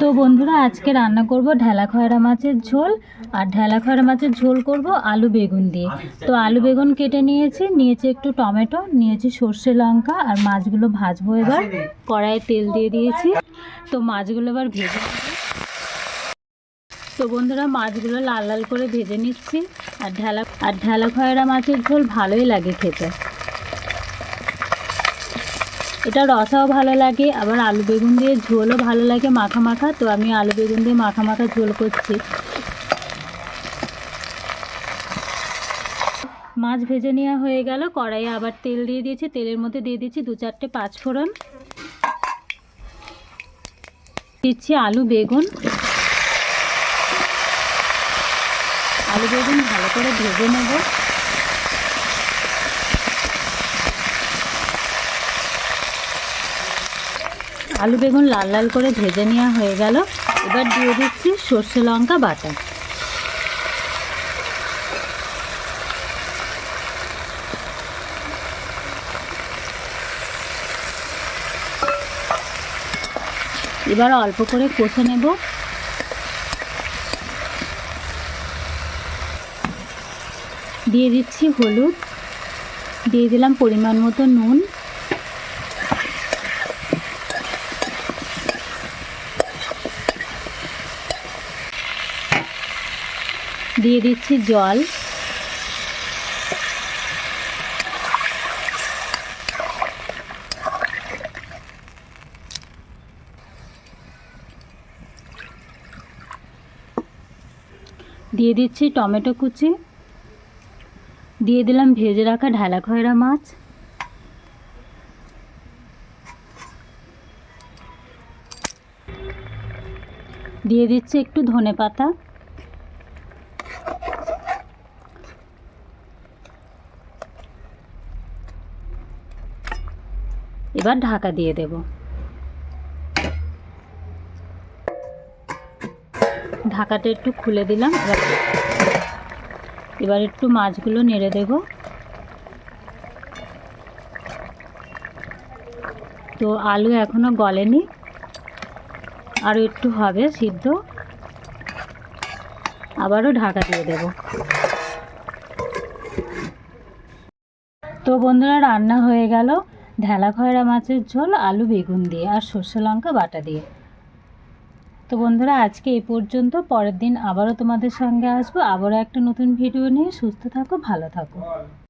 তো বন্ধুরা, আজকে রান্না করব ঢেলা খয়রা মাছের ঝোল, আর ঢেলা খয়রা মাছের ঝোল করব আলু বেগুন দিয়ে। তো আলু বেগুন কেটে নিয়েছি নিয়েছি একটু টমেটো, নিয়েছি সর্ষে লঙ্কা, আর মাছগুলো ভাজবো এবার। কড়াইয়ে তেল দিয়ে দিয়েছি। তো মাছগুলো এবার ভেজে তো বন্ধুরা, মাছগুলো লাল লাল করে ভেজে নিচ্ছি। আর ঢেলা আর ঢেলা খয়রা মাছের ঝোল ভালোই লাগে খেতে। এটা রসাও ভালো লাগে, আবার আলু বেগুন দিয়ে ঝোলও ভালো লাগে মাখা মাখা, তো আমি আলু বেগুন দিয়ে মাখা মাখা ঝোল করছি। মাছ ভেজে নেওয়া হয়ে গেল, কড়াইয়ে আবার তেল দিয়ে দিয়েছি, তেলের মধ্যে দিয়ে দিচ্ছি দু চারটে পাঁচ ফোড়ন দিচ্ছি আলু বেগুন। আলু বেগুন ভালো করে ভেজে নেব। আলু বেগুন লাল লাল করে ভেজে নেওয়া হয়ে গেল। এবার দিয়ে দিচ্ছি সর্ষে লঙ্কা বাটা। এবার অল্প করে কষে নেব। দিয়ে দিচ্ছি হলুদ। দিয়ে দিলাম পরিমাণ মতো নুন। দিয়ে দিচ্ছি জল। দিয়ে দিচ্ছি টমেটো কুচি। দিয়ে দিলাম ভেজে রাখা ঢালা খয়রা মাছ। দিয়ে দিচ্ছি একটু ধনে পাতা। এবার ঢাকা দিয়ে দেব। ঢাকাটা একটু খুলে দিলাম, এবার একটু মাছগুলো নেড়ে দেব। তো আলু এখনও গলেনি আরও একটু হবে সিদ্ধ। আবারও ঢাকা দিয়ে দেব। তো বন্ধুরা, রান্না হয়ে গেল। ঢেলা খয়রা মাছের ঝোল, আলু বেগুন দিয়ে আর সর্ষে লঙ্কা বাটা দিয়ে। তো বন্ধুরা, আজকে এই পর্যন্ত। পরের দিন আবারও তোমাদের সঙ্গে আসব। আবারও একটা নতুন ভিডিও নিয়ে। সুস্থ থাকো, ভালো থাকো।